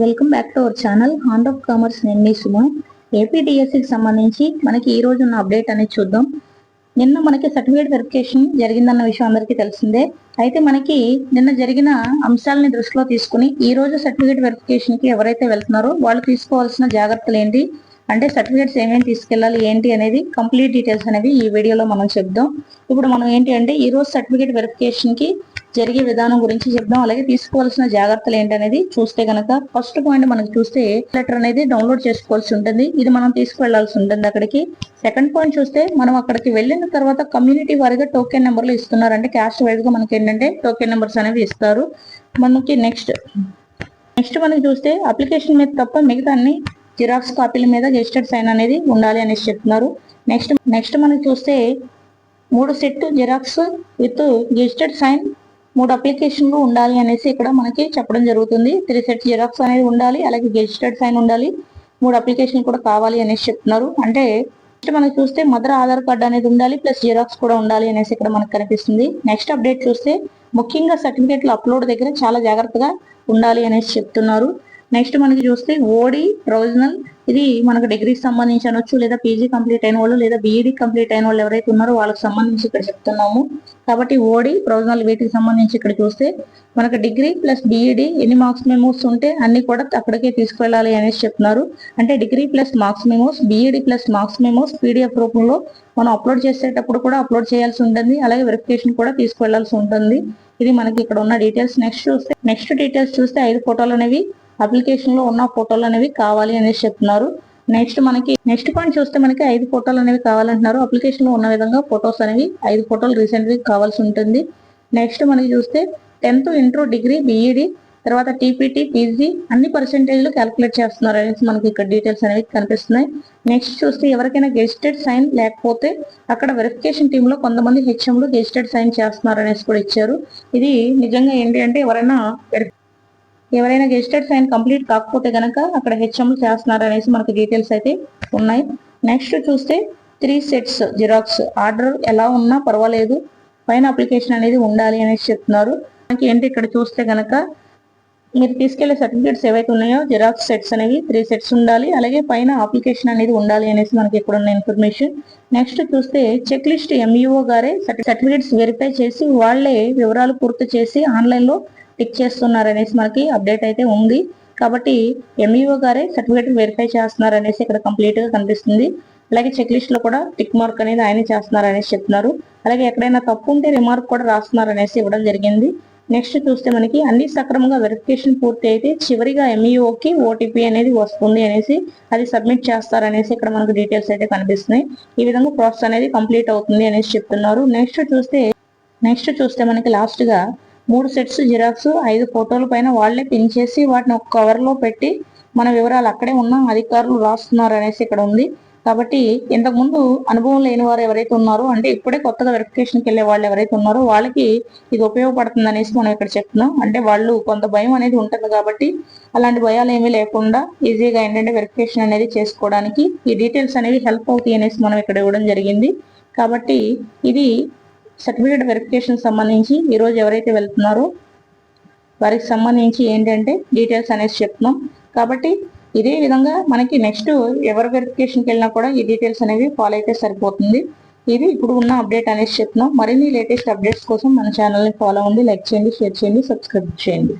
Welcome back to our channel hand of commerce నేను మీ సుమ ఏపీడిఎస్సికి సంబంధించి మనకి ఈ రోజు ఉన్న అప్డేట్ అనేది చూద్దాం. నిన్న మనకి సర్టిఫికేట్ వెరిఫికేషన్ జరిగిందన్న విషయం అందరికీ తెలిసిందే. అయితే మనకి నిన్న జరిగిన అంశాలని దృష్టిలో తీసుకుని ఈ రోజు సర్టిఫికేట్ వెరిఫికేషన్కి ఎవరైతే వెళ్తున్నారో వాళ్ళు తీసుకోవాల్సిన జాగ్రత్తలు ఏంటి? అంటే సర్టిఫికేట్స్ ఏమేమి తీసుకెళ్ళాలి ఏంటి అనేది కంప్లీట్ డీటెయిల్స్ అనేవి ఈ వీడియోలో మనం చెప్దాం. ఇప్పుడు మనం ఏంటి అంటే ఈ రోజు సర్టిఫికేట్ వెరిఫికేషన్కి జరిగే విధానం గురించి చెప్దాం. అలాగే తీసుకోవాల్సిన జాగ్రత్తలు ఏంటనేది చూస్తే గనక ఫస్ట్ పాయింట్ మనం చూస్తే లెటర్ అనేది డౌన్లోడ్ చేసుకోవాల్సి ఉంటుంది. ఇది మనం తీసుకువెళ్ళాల్సి ఉంటుంది అక్కడికి. సెకండ్ పాయింట్ చూస్తే మనం అక్కడికి వెళ్ళిన తర్వాత కమ్యూనిటీ వారిగా టోకెన్ నెంబర్లు ఇస్తున్నారు అంటే క్యాస్ట్ వైజ్గా మనకి ఏంటంటే టోకెన్ నెంబర్స్ అనేవి ఇస్తారు. మనకి నెక్స్ట్ నెక్స్ట్ మనకి చూస్తే అప్లికేషన్ మీద తప్ప మిగతా అన్ని జిరాక్స్ కాపీల మీద రిజిస్టర్డ్ సైన్ అనేది ఉండాలి అనేసి చెప్తున్నారు. నెక్స్ట్ నెక్స్ట్ మనకి చూస్తే మూడు set xerox with gazetted sign మూడు అప్లికేషన్లు ఉండాలి అనేసి ఇక్కడ మనకి చెప్పడం జరుగుతుంది. త్రీ సెట్ జిరాక్స్ అనేది ఉండాలి అలాగే గెజిటెడ్ సైన్ ఉండాలి. మూడు అప్లికేషన్ కూడా కావాలి అనేసి చెప్తున్నారు. అంటే మనం చూస్తే మదర్ ఆధార్ కార్డ్ అనేది ఉండాలి ప్లస్ జిరాక్స్ కూడా ఉండాలి అనేసి ఇక్కడ మనకు కనిపిస్తుంది. నెక్స్ట్ అప్డేట్ చూస్తే ముఖ్యంగా సర్టిఫికేట్లు అప్లోడ్ దగ్గర చాలా జాగ్రత్తగా ఉండాలి అనేసి చెప్తున్నారు. నెక్స్ట్ మనకి చూస్తే ఓడి ప్రొవిజనల్ ఇది మనకు డిగ్రీకి సంబంధించి అనొచ్చు లేదా పీజీ కంప్లీట్ అయిన వాళ్ళు లేదా బీఈడి కంప్లీట్ అయిన వాళ్ళు ఎవరైతే ఉన్నారో వాళ్ళకి సంబంధించి ఇక్కడ చెప్తున్నాము. కాబట్టి ఓడి ప్రొవిజనల్ వీటికి సంబంధించి ఇక్కడ చూస్తే మనకు డిగ్రీ ప్లస్ బీఈడి ఎన్ని మార్క్స్ మెమోస్ ఉంటే అన్ని కూడా అక్కడికే తీసుకువెళ్ళాలి అనేసి చెప్తున్నారు. అంటే degree plus marks memos BEd plus marks memos PDF రూపంలో మనం అప్లోడ్ చేసేటప్పుడు కూడా అప్లోడ్ చేయాల్సి ఉంటుంది. అలాగే వెరిఫికేషన్ కూడా తీసుకువెళ్ళాల్సి ఉంటుంది. ఇది మనకి ఇక్కడ ఉన్న డీటెయిల్స్ నెక్స్ట్ చూస్తే నెక్స్ట్ డీటెయిల్స్ చూస్తే ఐదు ఫోటోలు అనేవి అప్లికేషన్లో ఉన్న ఫోటోలు అనేవి కావాలి అనేసి చెప్తున్నారు. నెక్స్ట్ మనకి నెక్స్ట్ పాయింట్ చూస్తే మనకి ఐదు ఫోటోలు అనేవి కావాలంటున్నారు. అప్లికేషన్లో ఉన్న విధంగా ఫోటోస్ అనేవి ఐదు ఫోటోలు రీసెంట్గా కావాల్సి ఉంటుంది. నెక్స్ట్ మనకి చూస్తే టెన్త్ ఇంటర్ డిగ్రీ బిఈడి తర్వాత టీపీటీ పీజీ అన్ని పర్సెంటేజ్లు క్యాలిక్యులేట్ చేస్తున్నారు అనేసి మనకి ఇక్కడ డీటెయిల్స్ అనేవి కనిపిస్తున్నాయి. నెక్స్ట్ చూస్తే ఎవరికైనా గెజిటెడ్ సైన్ లేకపోతే అక్కడ వెరిఫికేషన్ టీమ్లో కొంతమంది హెచ్ఎంలు గెజిటెడ్ సైన్ చేస్తున్నారు అనేసి కూడా ఇచ్చారు. ఇది నిజంగా ఏంటి అంటే ఎవరైనా ఎవరైనా గెజిటెడ్ సైన్ కంప్లీట్ కాకపోతే గనక అక్కడ హెచ్ఎంలు చేస్తున్నారు అనేసి మనకు డీటెయిల్స్ అయితే ఉన్నాయి. నెక్స్ట్ చూస్తే త్రీ సెట్స్ జిరాక్స్. ఆర్డర్ ఎలా ఉన్నా పర్వాలేదు. పైన అప్లికేషన్ అనేది ఉండాలి అనేసి చెప్తున్నారు. మనకి ఏంటి ఇక్కడ చూస్తే గనక మీరు తీసుకెళ్ళే సర్టిఫికేట్స్ ఏవైతే ఉన్నాయో జిరాక్స్ సెట్స్ అనేవి త్రీ సెట్స్ ఉండాలి. అలాగే పైన అప్లికేషన్ అనేది ఉండాలి అనేసి మనకి ఇక్కడ ఉన్న ఇన్ఫర్మేషన్ నెక్స్ట్ చూస్తే చెక్ లిస్ట్ ఎంఈఓ గారే సర్టిఫికేట్స్ వెరిఫై చేసి వాళ్ళే వివరాలు పూర్తి చేసి ఆన్లైన్లో టిక్ చేస్తున్నారు అనేసి మనకి అప్డేట్ అయితే ఉంది. కాబట్టి ఎంఈఓ గారే సర్టిఫికేట్ వెరిఫై చేస్తున్నారు అనేసి ఇక్కడ కంప్లీట్గా కనిపిస్తుంది. అలాగే చెక్ లిస్ట్లో కూడా టిక్ మార్క్ అనేది ఆయన చేస్తున్నారు అనేసి చెప్తున్నారు. అలాగే ఎక్కడైనా తప్పు ఉంటే రిమార్క్ కూడా రాస్తున్నారు అనేసి ఇవ్వడం జరిగింది. నెక్స్ట్ చూస్తే మనకి అన్ని సక్రమంగా వెరిఫికేషన్ పూర్తి అయితే చివరిగా ఎంఈఓకి ఓటీపీ అనేది వస్తుంది అనేసి అది సబ్మిట్ చేస్తారనేసి ఇక్కడ మనకు డీటెయిల్స్ అయితే కనిపిస్తున్నాయి. ఈ విధంగా ప్రాసెస్ అనేది కంప్లీట్ అవుతుంది అనేసి చెప్తున్నారు. నెక్స్ట్ చూస్తే నెక్స్ట్ చూస్తే మనకి లాస్ట్గా మూడు సెట్స్ జిరాక్స్ ఐదు ఫోటోల పైన వాళ్ళే పిన్ చేసి వాటిని ఒక కవర్లో పెట్టి మన వివరాలు అక్కడే ఉన్న అధికారులు రాస్తున్నారు అనేసి ఇక్కడ ఉంది. కాబట్టి ఇంతకుముందు అనుభవం లేని వారు ఎవరైతే ఉన్నారో అంటే ఇప్పుడే కొత్తగా వెరిఫికేషన్కి వెళ్ళే వాళ్ళు ఎవరైతే ఉన్నారో వాళ్ళకి ఇది ఉపయోగపడుతుంది అనేసి మనం ఇక్కడ చెప్తున్నాం. అంటే వాళ్ళు కొంత భయం అనేది ఉంటుంది కాబట్టి అలాంటి భయాలు ఏమీ లేకుండా ఈజీగా ఏంటంటే వెరిఫికేషన్ అనేది చేసుకోవడానికి ఈ డీటెయిల్స్ అనేవి హెల్ప్ అవుతాయి అనేసి మనం ఇక్కడ ఇవ్వడం జరిగింది. కాబట్టి ఇది సర్టిఫికేట్ వెరిఫికేషన్ సంబంధించి ఈరోజు ఎవరైతే వెళ్తున్నారో వారికి సంబంధించి ఏంటంటే డీటెయిల్స్ అనేసి చెప్తున్నాం. కాబట్టి ఇదే విధంగా మనకి నెక్స్ట్ ఎవరు వెరిఫికేషన్కి వెళ్ళినా కూడా ఈ డీటెయిల్స్ అనేవి ఫాలో అయితే సరిపోతుంది. ఇది ఇప్పుడు ఉన్న అప్డేట్ అనేసి చెప్తున్నాం. మరిన్ని లేటెస్ట్ అప్డేట్స్ కోసం మన ఛానల్ని ఫాలో అవ్వండి లైక్ చేయండి షేర్ చేయండి సబ్స్క్రైబ్ చేయండి.